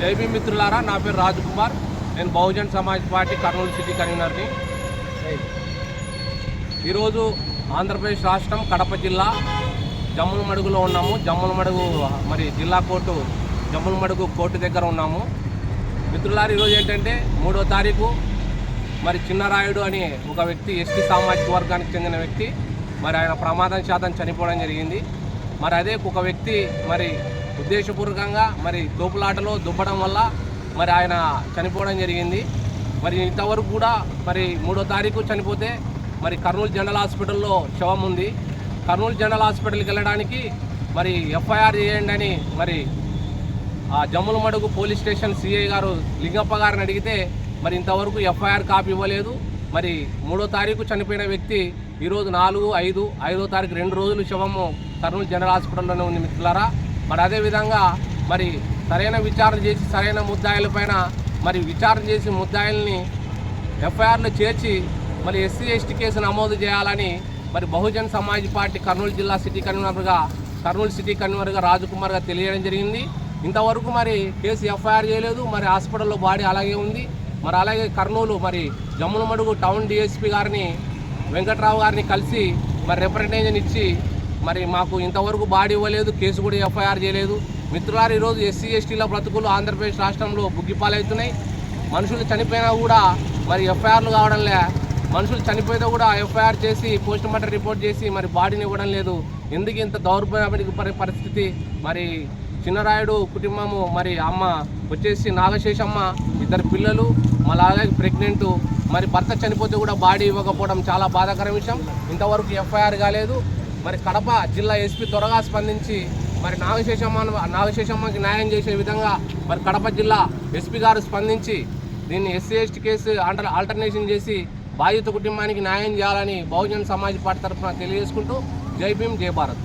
జైబీ మిత్రులారా నా పేరు రాజ్ కుమార్. నేను బహుజన్ సమాజ్ పార్టీ కర్నూలు సిటీ కన్వీనర్ని. ఈరోజు ఆంధ్రప్రదేశ్ రాష్ట్రం కడప జిల్లా జమ్ముల మడుగులో ఉన్నాము. జమ్ముల మడుగు మరి జిల్లా కోర్టు జమ్ముల మడుగు కోర్టు దగ్గర ఉన్నాము. మిత్రులారు ఈరోజు ఏంటంటే మూడో తారీఖు మరి చిన్నరాయుడు అనే ఒక వ్యక్తి ఎస్టీ సామాజిక వర్గానికి చెందిన వ్యక్తి మరి ఆయన ప్రమాదం శాతం చనిపోవడం జరిగింది. మరి అదే ఒక వ్యక్తి మరి ఉద్దేశపూర్వకంగా మరి తోపులాటలో దుబ్బడం వల్ల మరి ఆయన చనిపోవడం జరిగింది. మరి ఇంతవరకు కూడా మరి మూడో తారీఖు చనిపోతే మరి కర్నూలు జనరల్ హాస్పిటల్లో శవం ఉంది. కర్నూలు జనరల్ హాస్పిటల్కి వెళ్ళడానికి మరి ఎఫ్ఐఆర్ చేయండి అని మరి ఆ జమ్ముల మడుగు పోలీస్ స్టేషన్ సిఐ గారు లింగప్ప గారిని అడిగితే మరి ఇంతవరకు ఎఫ్ఐఆర్ కాపీ ఇవ్వలేదు. మరి మూడో తారీఖు చనిపోయిన వ్యక్తి ఈరోజు నాలుగు ఐదు ఐదో తారీఖు రెండు రోజులు శవము కర్నూలు జనరల్ హాస్పిటల్లోనే ఉంది మిత్రులారా. మరి అదేవిధంగా మరి సరైన విచారణ చేసి సరైన ముద్దాయిలపైన మరి విచారణ చేసి ముద్దాయిల్ని ఎఫ్ఐఆర్లు చేర్చి మరి ఎస్సీ ఎస్టీ కేసు నమోదు చేయాలని మరి బహుజన్ సమాజ్ పార్టీ కర్నూలు జిల్లా సిటీ కన్వీనర్గా కర్నూలు సిటీ కన్వీనర్గా రాజకుమార్గా తెలియడం జరిగింది. ఇంతవరకు మరి కేసు ఎఫ్ఐఆర్ చేయలేదు. మరి హాస్పిటల్లో బాడీ అలాగే ఉంది. మరి అలాగే కర్నూలు మరి జమ్మునమడుగు టౌన్ డిఎస్పీ గారిని వెంకట్రావు గారిని కలిసి మరి రిప్రజెంటేషన్ ఇచ్చి మరి మాకు ఇంతవరకు బాడీ ఇవ్వలేదు కేసు కూడా ఎఫ్ఐఆర్ చేయలేదు. మిత్రులారు ఈరోజు ఎస్సీ ఎస్టీల బ్రతుకులు ఆంధ్రప్రదేశ్ రాష్ట్రంలో బుగ్గిపాలవుతున్నాయి మనుషులు చనిపోయినా కూడా మరి ఎఫ్ఐఆర్లు కావడంలే మనుషులు చనిపోయితే కూడా ఎఫ్ఐఆర్ చేసి పోస్ట్ మార్టం రిపోర్ట్ చేసి మరి బాడీని ఇవ్వడం లేదు. ఎందుకు ఇంత దౌర్భాగ్య పరి- పరిస్థితి? మరి చిన్నరాయుడు కుటుంబము మరి అమ్మ వచ్చేసి నాగశేషమ్మ ఇద్దరు పిల్లలు మళ్ళీ అలాగే ప్రెగ్నెంట్ మరి భర్త చనిపోతే కూడా బాడీ ఇవ్వకపోవడం చాలా బాధాకర విషయం. ఇంతవరకు ఎఫ్ఐఆర్ కాలేదు. మరి కడప జిల్లా ఎస్పీ త్వరగా స్పందించి మరి నాగశేషమ్మ నాగశేషమ్మకి న్యాయం చేసే విధంగా మరి కడప జిల్లా ఎస్పీ గారు స్పందించి దీన్ని SC ST case alter alternation చేసి బాధిత కుటుంబానికి న్యాయం చేయాలని బహుజన్ సమాజ్ పార్టీ తరఫున తెలియజేసుకుంటూ జై భీమ్ జై భారత్.